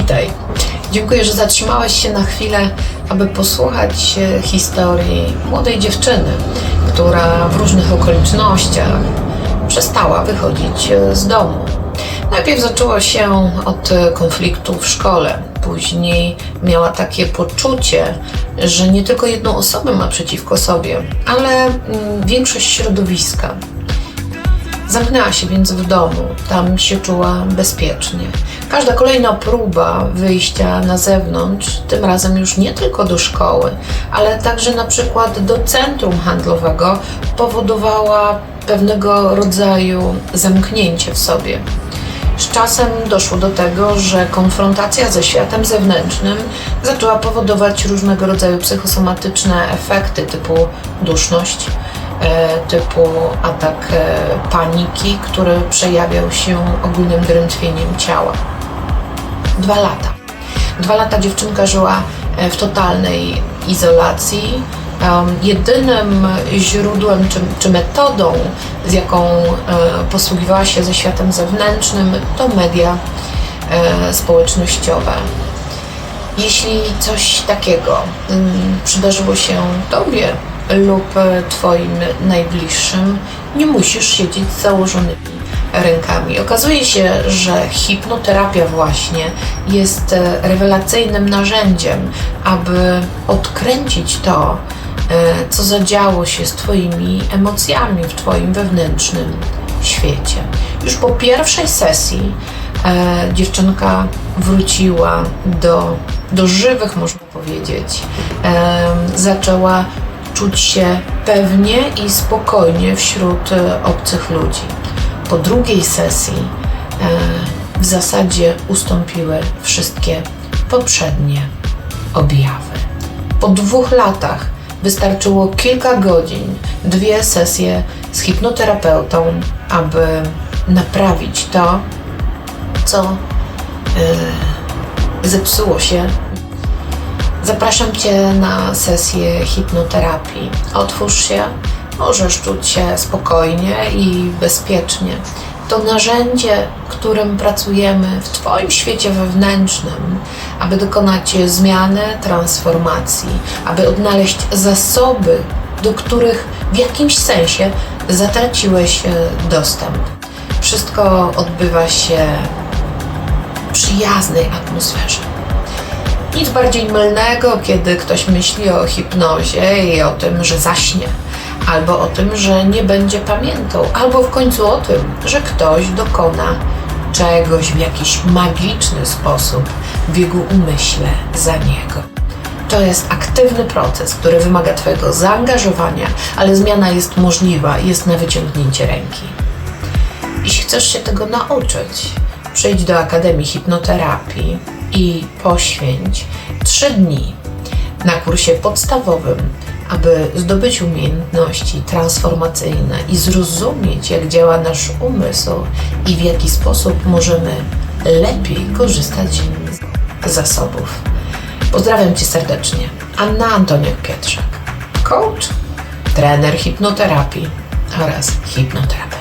Witaj. Dziękuję, że zatrzymałeś się na chwilę, aby posłuchać e, historii młodej dziewczyny, która w różnych okolicznościach przestała wychodzić e, z domu. Najpierw zaczęło się od e, konfliktu w szkole. Później miała takie poczucie, że nie tylko jedną osobę ma przeciwko sobie, ale mm, większość środowiska. Zamknęła się więc w domu, tam się czuła bezpiecznie. Każda kolejna próba wyjścia na zewnątrz, tym razem już nie tylko do szkoły, ale także na przykład do centrum handlowego, powodowała pewnego rodzaju zamknięcie w sobie. Z czasem doszło do tego, że konfrontacja ze światem zewnętrznym zaczęła powodować różnego rodzaju psychosomatyczne efekty typu duszność, typu atak e, paniki, który przejawiał się ogólnym drętwieniem ciała. Dwa lata. Dwa lata dziewczynka żyła e, w totalnej izolacji. Jedynym źródłem czy, czy metodą, z jaką e, posługiwała się ze światem zewnętrznym, to media e, społecznościowe. Jeśli coś takiego mm, przydarzyło się Tobie lub Twoim najbliższym, nie musisz siedzieć z założonymi rękami. Okazuje się, że hipnoterapia właśnie jest e, rewelacyjnym narzędziem, aby odkręcić to, e, co zadziało się z Twoimi emocjami w Twoim wewnętrznym świecie. Już po pierwszej sesji e, dziewczynka wróciła do, do żywych, można powiedzieć. E, zaczęła czuć się pewnie i spokojnie wśród e, obcych ludzi. Po drugiej sesji e, w zasadzie ustąpiły wszystkie poprzednie objawy. Po dwóch latach wystarczyło kilka godzin, dwie sesje z hipnoterapeutą, aby naprawić to, co e, zepsuło się. Zapraszam Cię na sesję hipnoterapii. Otwórz się, możesz czuć się spokojnie i bezpiecznie. To narzędzie, którym pracujemy w Twoim świecie wewnętrznym, aby dokonać zmiany, transformacji, aby odnaleźć zasoby, do których w jakimś sensie zatraciłeś e, dostęp. Wszystko odbywa się w przyjaznej atmosferze. Nic bardziej mylnego, kiedy ktoś myśli o hipnozie i o tym, że zaśnie, albo o tym, że nie będzie pamiętał, albo w końcu o tym, że ktoś dokona czegoś w jakiś magiczny sposób w jego umyśle za niego. To jest aktywny proces, który wymaga Twojego zaangażowania, ale zmiana jest możliwa, jest na wyciągnięcie ręki. Jeśli chcesz się tego nauczyć, przyjdź do Akademii Hipnoterapii i poświęć trzy dni na kursie podstawowym, aby zdobyć umiejętności transformacyjne i zrozumieć, jak działa nasz umysł i w jaki sposób możemy lepiej korzystać z zasobów. Pozdrawiam Cię serdecznie. Anna Antoniak-Pietrzak, coach, trener hipnoterapii oraz hipnoterapeuta.